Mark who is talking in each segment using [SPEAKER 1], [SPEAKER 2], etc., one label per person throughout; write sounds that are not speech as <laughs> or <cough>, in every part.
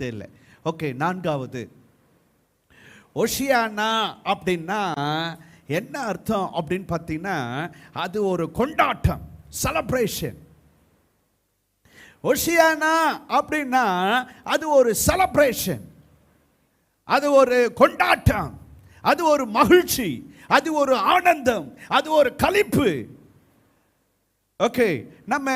[SPEAKER 1] தெரியல. ஓகே நான்காவது. ஒஷியானா அப்படின்னா என்ன அர்த்தம் அப்படின்னு பார்த்தீங்கன்னா அது ஒரு கொண்டாட்டம் செலப்ரேஷன் ஒஷியானா அப்படின்னா அது ஒரு செலப்ரேஷன் அது ஒரு கொண்டாட்டம். அது ஒரு மகிழ்ச்சி. அது ஒரு ஆனந்தம். அது ஒரு கழிப்பு. ஓகே நம்ம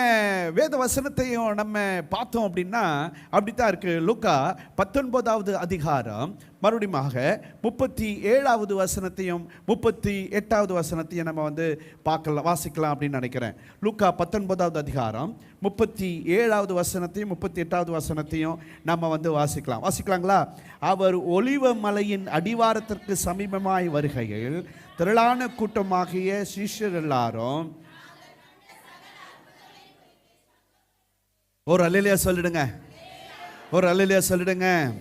[SPEAKER 1] வேத வசனத்தையும் நம்ம பார்த்தோம் அப்படின்னா அப்படித்தான் இருக்கு. லுக்கா பத்தொன்பதாவது அதிகாரம் மறுபடியுமாக முப்பத்தி ஏழாவது வசனத்தையும் முப்பத்தி எட்டாவது வசனத்தையும் நம்ம வந்து பார்க்கலாம் வாசிக்கலாம் அப்படின்னு நினைக்கிறேன். லுக்கா பத்தொன்பதாவது அதிகாரம் முப்பத்தி ஏழாவது வசனத்தையும் முப்பத்தி எட்டாவது வசனத்தையும் நம்ம வந்து வாசிக்கலாம். வாசிக்கலாங்களா? அவர் ஒலிவ மலையின் அடிவாரத்திற்கு சமீபமாய் வருகையில் திரளான கூட்டமாகிய சிஷ்யர் எல்லாரும் ஒரு அலையிலையா சொல்லிடுங்க. ஒரு அலையிலையா சொல்லிடுங்க.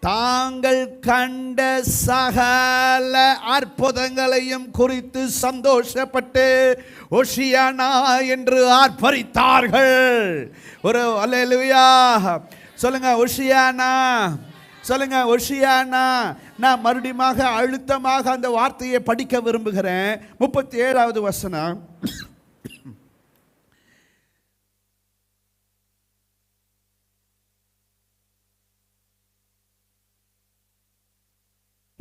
[SPEAKER 1] தாங்கள் கண்ட சகல அற்புதங்களையும் குறித்து சந்தோஷப்பட்டு ஒஷியானா என்று ஆர்ப்பரித்தார்கள். ஒரு அல்லேலூயா. சொல்லுங்க ஒஷியானா. சொல்லுங்க ஒஷியானா. நான் மறுபடியுமாக அழுத்தமாக அந்த வார்த்தையை படிக்க விரும்புகிறேன். முப்பத்தி ஏழாவது வசனம்.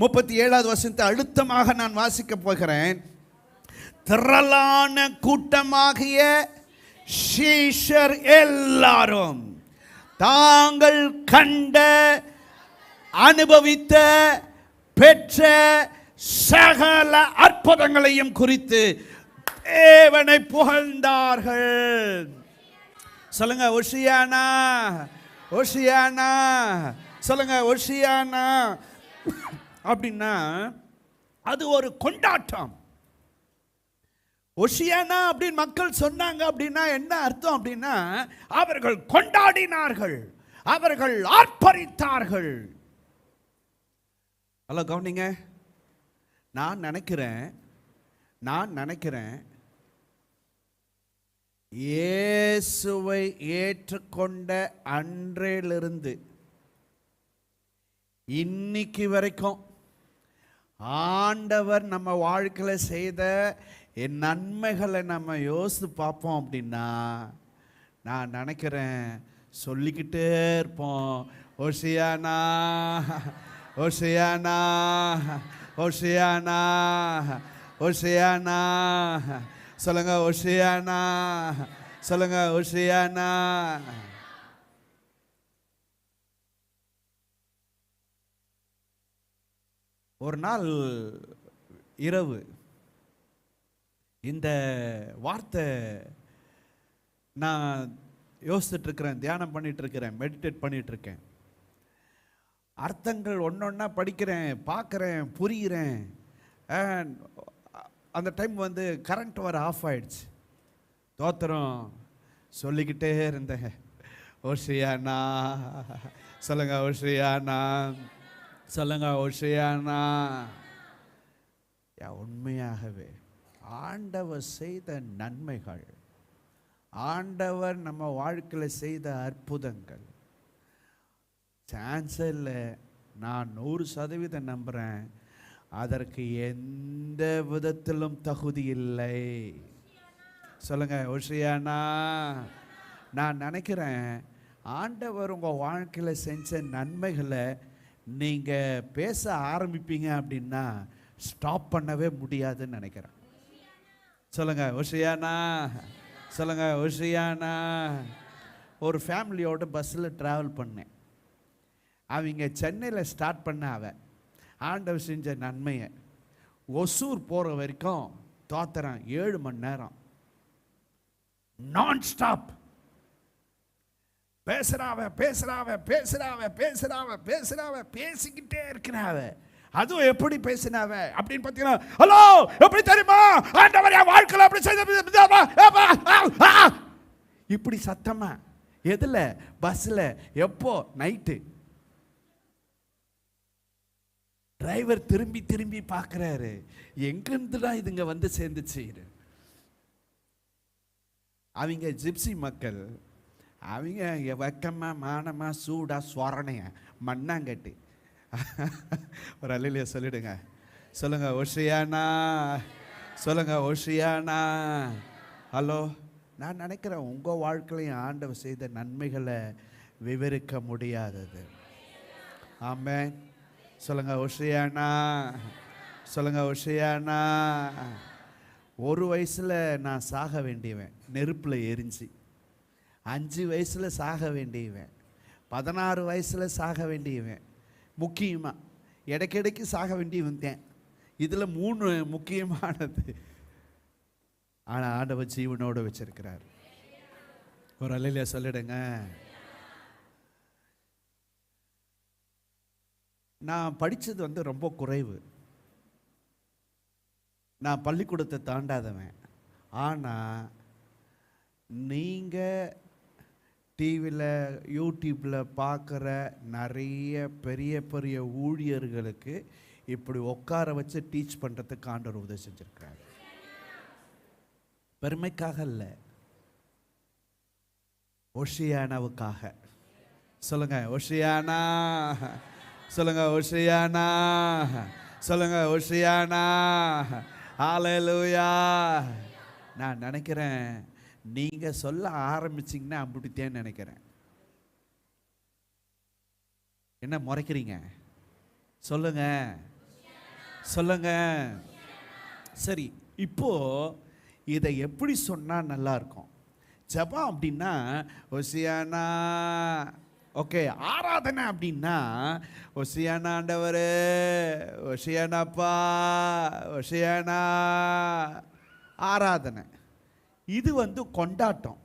[SPEAKER 1] முப்பத்தி ஏழாவது வசனத்தை அழுத்தமாக நான் வாசிக்க போகிறேன். திரளான கூட்டமாகிய ஷீஷர் எல்லாரும் தாங்கள் கண்ட அனுபவித்த பெற்ற சகல அற்புதங்களையும் குறித்து தேவனை புகழ்ந்தார்கள். சொல்லுங்க ஒஷியானா ஒஷியானா சொல்லுங்க ஒஷியானா. அப்படின்னா அது ஒரு கொண்டாட்டம். ஒஷியானா அப்படின்னு மக்கள் சொன்னாங்க அப்படின்னா என்ன அர்த்தம் அப்படின்னா அவர்கள் கொண்டாடினார்கள் அவர்கள் ஆர்ப்பரித்தார்கள். ஹலோ கவனிங்க. நான் நினைக்கிறேன் நான் நினைக்கிறேன் இயேசுவை ஏற்றுக்கொண்ட அன்றையிலிருந்து இன்னைக்கு வரைக்கும் ஆண்டவர் நம்ம வாழ்க்கையில் செய்த என் நன்மைகளை நம்ம யோசித்து பார்ப்போம் அப்படின்னா நான் நினைக்கிறேன் சொல்லிக்கிட்டே இருப்போம். ஓசியானா ஓசியானா ஓசியானா ஓசியானா சொல்லுங்க ஓசியானா சொல்லுங்க ஓசியானா ஒரு நாள் இரவு இந்த வார்த்தை நான் யோசிச்சுட்ருக்கிறேன் தியானம் பண்ணிகிட்ருக்கிறேன் மெடிடேட் பண்ணிகிட்ருக்கேன் அர்த்தங்கள் அர்த்தங்கள் ஒன்றா படிக்கிறேன் பார்க்குறேன் புரிகிறேன் அந்த டைம் வந்து கரண்ட் வர ஆஃப் ஆயிடுச்சு. தோத்திரம் சொல்லிக்கிட்டே இருந்தேன். ஓஷியானா சொல்லுங்க ஓஷியானா சொல்லுங்க ஓஷியானா யா உண்மையாகவே ஆண்டவர் செய்த நன்மைகள் ஆண்டவர் நம்ம வாழ்க்கையில் செய்த அற்புதங்கள். சான்ஸே இல்லை நான் நூறு சதவீதம் நம்புகிறேன் அதற்கு எந்த விதத்திலும் தகுதி இல்லை. சொல்லுங்க ஓஷியானா நான் நினைக்கிறேன் ஆண்டவர் உங்கள் வாழ்க்கையில் செஞ்ச நன்மைகளை நீங்கள் பேச ஆரம்பிப்பீங்க அப்படின்னா ஸ்டாப் பண்ணவே முடியாதுன்னு நினைக்கிறேன். சொல்லுங்கள் ஒஷியானா சொல்லுங்கள் ஒஷியானா ஒரு ஃபேமிலியோட பஸ்ஸில் ட்ராவல் பண்ணேன். அவங்க சென்னையில் ஸ்டார்ட் பண்ண அவன் ஆண்டவர் செஞ்ச நன்மையை ஒசூர் போகிற வரைக்கும் தோத்துறான். ஏழு மணி நேரம். நான் ஸ்டாப் பேசுறாவ பேசுகிறாவ பேசுகிறாவ பேசுகிறாவ பேசுகிறாவ பேசிக்கிட்டே இருக்கிறாவ. அதுவும் எப்படி பேசினாவ? அப்படின்னு பார்த்தீங்கன்னா ஹலோ எப்படி தெரியுமா? ஆண்டவர் என் வாழ்க்கையில் அப்படி செய்த இப்படி சத்தமா? எதில்? பஸ்ஸில் எப்போ? நைட்டு. டிரைவர் திரும்பி திரும்பி பார்க்குறாரு. எங்கேருந்துலாம் இதுங்க வந்து சேர்ந்துச்சு? அவங்க ஜிப்சி மக்கள். அவங்க இங்க வெக்கமா மானமா சூடா சொரணைய மண்ணாங்கட்டி. ஒரு அல்லையா சொல்லிடுங்க. சொல்லுங்க ஒஷியானா சொல்லுங்க ஒஷியானா ஹலோ நான் நினைக்கிறேன் உங்கள் வாழ்க்கையிலையும் ஆண்டவர் செய்த நன்மைகளை விவரிக்க முடியாதது. ஆமென். சொல்லுங்க ஒஷியானா சொல்லுங்க ஒஷியானா ஒரு வயசில் நான் சாக வேண்டியவன் நெருப்பில் எரிஞ்சு. அஞ்சு வயசில் சாக வேண்டியவன். பதினாறு வயசில் சாக வேண்டியவன். முக்கியமாக இடைக்கிடைக்கு சாக வேண்டியவன் வந்தேன். இதில் மூணு முக்கியமானது. ஆனால் ஆண்டவர் ஜீவனோடு வச்சிருக்கிறார். ஒரு அலையில சொல்லிடுங்க. நான் படித்தது வந்து ரொம்ப குறைவு. நான் பள்ளிக்கூடத்தை தாண்டாதவன். ஆனால் நீங்கள் டிவியில் யூடியூப்பில் பார்க்குற நிறைய பெரிய பெரிய ஊழியர்களுக்கு இப்படி உட்கார வச்சு டீச் பண்ணுறதுக்கு ஆண்டவர் உதவி செஞ்சுருக்காரு பெருமைக்காக இல்லை ஒஷியானாவுக்காக. சொல்லுங்க ஒஷியானா. சொல்லுங்க ஒஷியானா. சொல்லுங்க ஒஷியானா. ஹalleluya நான் நினைக்கிறேன் நீங்கள் சொல்ல ஆரம்பிச்சிங்கன்னா அப்படித்தேன்னு நினைக்கிறேன். என்ன முறைக்கிறீங்க? சொல்லுங்க. சொல்லுங்க. சரி இப்போ இதை எப்படி சொன்னால் நல்லா இருக்கும்? அப்படின்னா ஒசியானா ஓகே ஆராதனை அப்படின்னா ஒசியானா ஆண்டவர் ஒசியானாப்பா ஒசியானா ஆராதனை. இது வந்து கொண்டாட்டம்.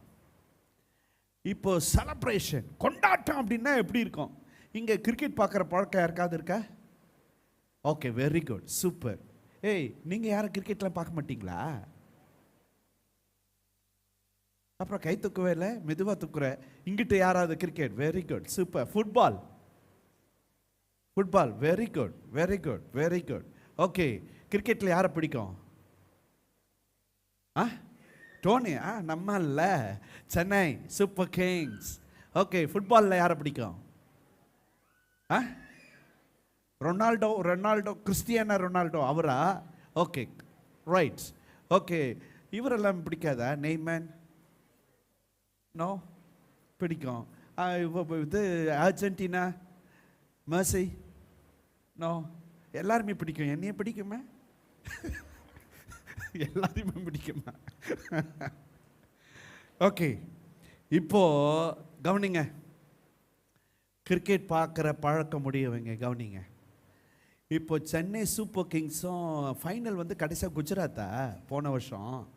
[SPEAKER 1] இப்போ செலப்ரேஷன் கொண்டாட்டம் அப்படின்னா எப்படி இருக்கும்? இங்கே கிரிக்கெட் பார்க்குற பழக்கம் யாருக்காவது இருக்கா? ஓகே வெரி குட் சூப்பர் ஏய் நீங்கள் யாரும் கிரிக்கெட்லாம் பார்க்க மாட்டிங்களா? அப்புறம் கை தூக்கவே இல்லை மெதுவாக தூக்குற. இங்கிட்டு யாராவது cricket very good super football football very good very good very good okay கிரிக்கெட்டில் யாரை பிடிக்கும்? ஆ? டோனி ஆ நம்ம இல்லை. சென்னை சூப்பர் கிங்ஸ் ஓகே ஃபுட்பாலில் யாரை பிடிக்கும்? ஆ? ரொனால்டோ ரொனால்டோ கிறிஸ்டியானா ரொனால்டோ அவரா? ஓகே ரைட் ஓகே இவரெல்லாம் பிடிக்காதா? நெய்மேன்? நோ பிடிக்கும். இது அர்ஜென்டினா? மர்சி? நோ எல்லாருமே பிடிக்கும். என்னையே பிடிக்குமே? <laughs> <laughs> எல்லாத்தையுமே பிடிக்குமா ஓகே <laughs> இப்போ கவனிங்க. கிரிக்கெட் பார்க்குற பழக்கம் முடியவங்க கவனிங்க. இப்போ சென்னை சூப்பர் கிங்ஸும் ஃபைனல் வந்து கடைசியாக குஜராத்தா? போன வருஷம்.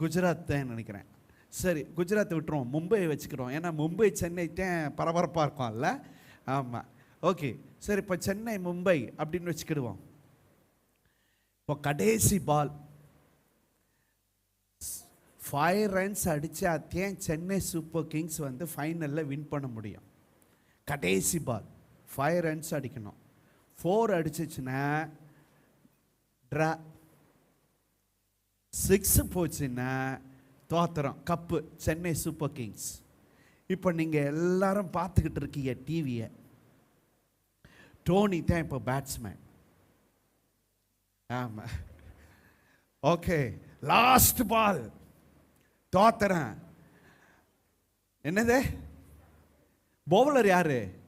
[SPEAKER 1] குஜராத் தான் நினைக்கிறேன். சரி குஜராத்தை விட்டுருவோம். மும்பையை வச்சுக்கிறோம். ஏன்னா மும்பை சென்னைட்டேன் பரபரப்பாக இருக்கும்ல. ஆமாம் ஓகே சரி இப்போ சென்னை மும்பை அப்படின்னு வச்சுக்கிடுவோம். கடைசி பால் ஃபைவ் ரன்ஸ் அடித்தாத்தேன் சென்னை சூப்பர் கிங்ஸ் வந்து ஃபைனலில் வின் பண்ண முடியும். கடைசி பால் ஃபைவ் ரன்ஸ் அடிக்கணும். ஃபோர் அடிச்சிச்சுன்னா ட்ரா சிக்ஸ் போச்சுன்னா தோத்துறோம் கப்பு சென்னை சூப்பர் கிங்ஸ் இப்போ நீங்கள் எல்லாரும் பார்த்துக்கிட்டு இருக்கீங்க டிவியை டோனி தான் இப்போ பேட்ஸ்மேன் ஆமாம் ஓகே லாஸ்ட் பால் தோத்துறேன். என்னது? பவுலர் யாரு?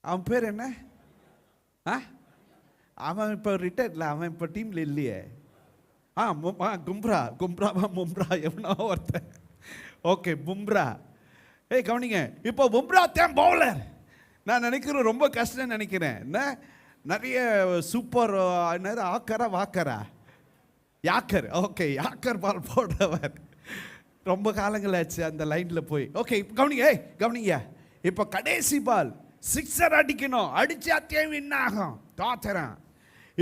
[SPEAKER 1] அவன் பேர் என்ன? ஆ? அவன் இப்போ ரிட்டையர்ட்ல அவன் இப்போ டீம்ல இல்லையே. ஆ மு- ஆ கும்ப்ரா கும்ப்ராவா மும்ரா எவனோ ஒருத்தன். ஓகே பும்ரா ஏய் கவனிங்க இப்போ பும்ரா தேன் பவுலர் நான் நினைக்கிறேன் ரொம்ப கஷ்டம் நினைக்கிறேன். என்ன? நிறைய சூப்பர் என்னது ஆக்கரா வாக்கரா? யாக்கர். ஓகே யாக்கர் பால் போடுறவர் ரொம்ப காலங்கள் ஆச்சு அந்த லைனில் போய். ஓகே இப்போ கவனிங்க ஏய் கவனிங்க. இப்போ கடைசி பால் சிக்ஸர் அடிக்கணும். அடித்து அத்தியம் வின் ஆகும்? தோத்துறேன்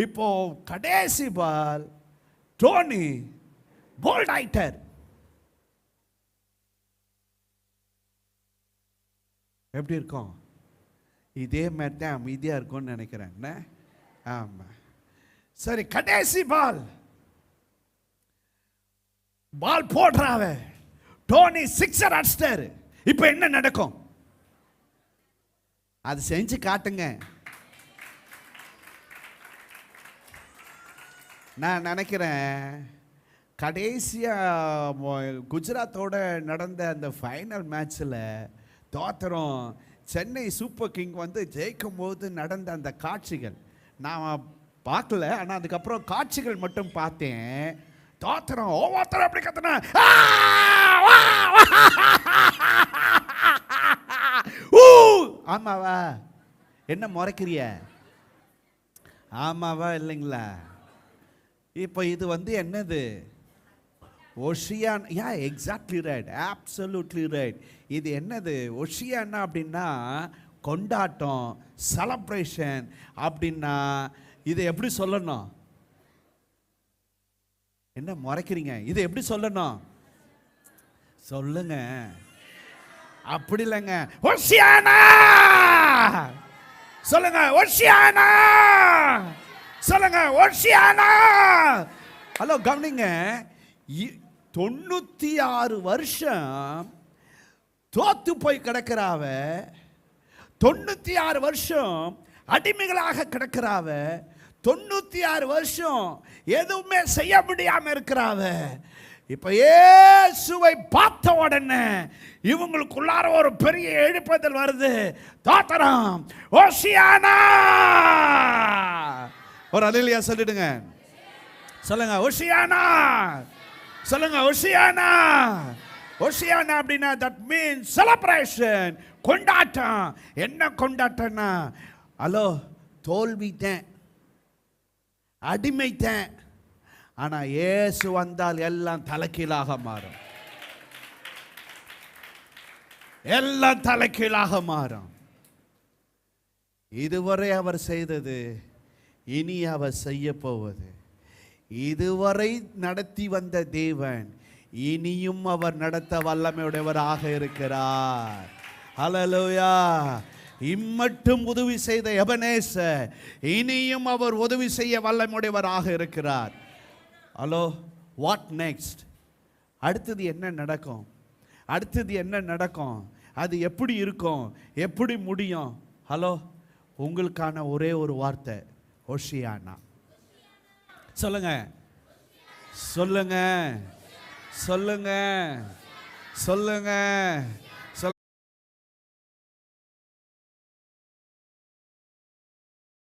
[SPEAKER 1] இப்போ கடைசி பால் டோனி போல்ட் ஆயிட்டார் எப்படி இருக்கும்? இதே மாதிரி தான் அமைதியாக இருக்கும்னு நினைக்கிறேன். என்ன? ஆமாம் சரி கடைசி பால். பால் போடுறாவ டோனி சிக்ஸர் அடிச்சிட்டாரு. இப்போ என்ன நடக்கும்? அது செஞ்சு காட்டுங்க. நான் நினைக்கிறேன் கடைசியாக குஜராத்தோட நடந்த அந்த ஃபைனல் மேட்ச்சில் தோத்திரம் சென்னை சூப்பர் கிங் வந்து ஜெயிக்கும் போது நடந்த அந்த காட்சிகள் நான் பார்க்கல ஆனால் அதுக்கப்புறம் காட்சிகள் மட்டும் பார்த்தேன் தோத்திரம் ஒவ்வொருத்தரும் அப்படி கத்துனா ஊ ஆமாவா என்ன முறைக்கிறிய ஆமாவா இல்லைங்களா இப்போ இது வந்து என்னது ocean yeah exactly right absolutely right இது என்னது? ஒஷியானா அப்படின்னா கொண்டாட்டம் செலப்ரேஷன் அப்படின்னா இதை எப்படி சொல்லணும்? என்ன முறைக்கிறீங்க? இதை எப்படி சொல்லணும்? சொல்லுங்க. அப்படி இல்லைங்க. ஒஷியானா! சொல்லுங்க. ஒஷியானா! சொல்லுங்க. ஒஷியானா! ஹலோ கவனிங்க. தொண்ணூற்றி ஆறு வருஷம் தோத்து போய் கிடக்கிறாவ தொண்ணூற்றி ஆறு வருஷம் அடிமைகளாக கிடக்கிறாவ தொண்ணூற்றி ஆறு வருஷம் எதுவுமே செய்ய முடியாமல் இருக்கிறாவ இப்போ ஏசுவை பார்த்த உடனே இவங்களுக்குள்ளார ஒரு பெரிய எழுப்புதல் வருது. தோத்தரம் ஓசியானா! ஒரு அலிலியா சொல்லிடுங்க. சொல்லுங்க ஓஷியானா சொல்லுங்க ஒஷியானா ஒஷியானா அப்படின்னா தட் மீன் செலப்ரேஷன் கொண்டாட்டம். என்ன கொண்டாட்டம்னா ஹலோ தோல்வித்தேன் அடிமைத்தேன் ஆனால் இயேசு வந்தால் எல்லாம் தலைக்கீழாக மாறும். எல்லாம் தலைக்கீழாக மாறும். இதுவரை அவர் செய்தது இனி அவர் செய்ய போவது இதுவரை நடத்தி வந்த தேவன் இனியும் அவர் நடத்த வல்லமையுடையவராக இருக்கிறார். ஹலலோயா இம்மட்டும் உதவி செய்த எபனேச இனியும் அவர் உதவி செய்ய வல்லமுடையவராக இருக்கிறார். ஹலோ வாட் நெக்ஸ்ட் அடுத்தது என்ன நடக்கும்? அடுத்தது என்ன நடக்கும்? அது எப்படி இருக்கும்? எப்படி முடியும்? ஹலோ உங்களுக்கான ஒரே ஒரு வார்த்தை ஓஷியானா சொல்லுங்க. சொல்லுங்க. சொல்லுங்க. சொல்லுங்க.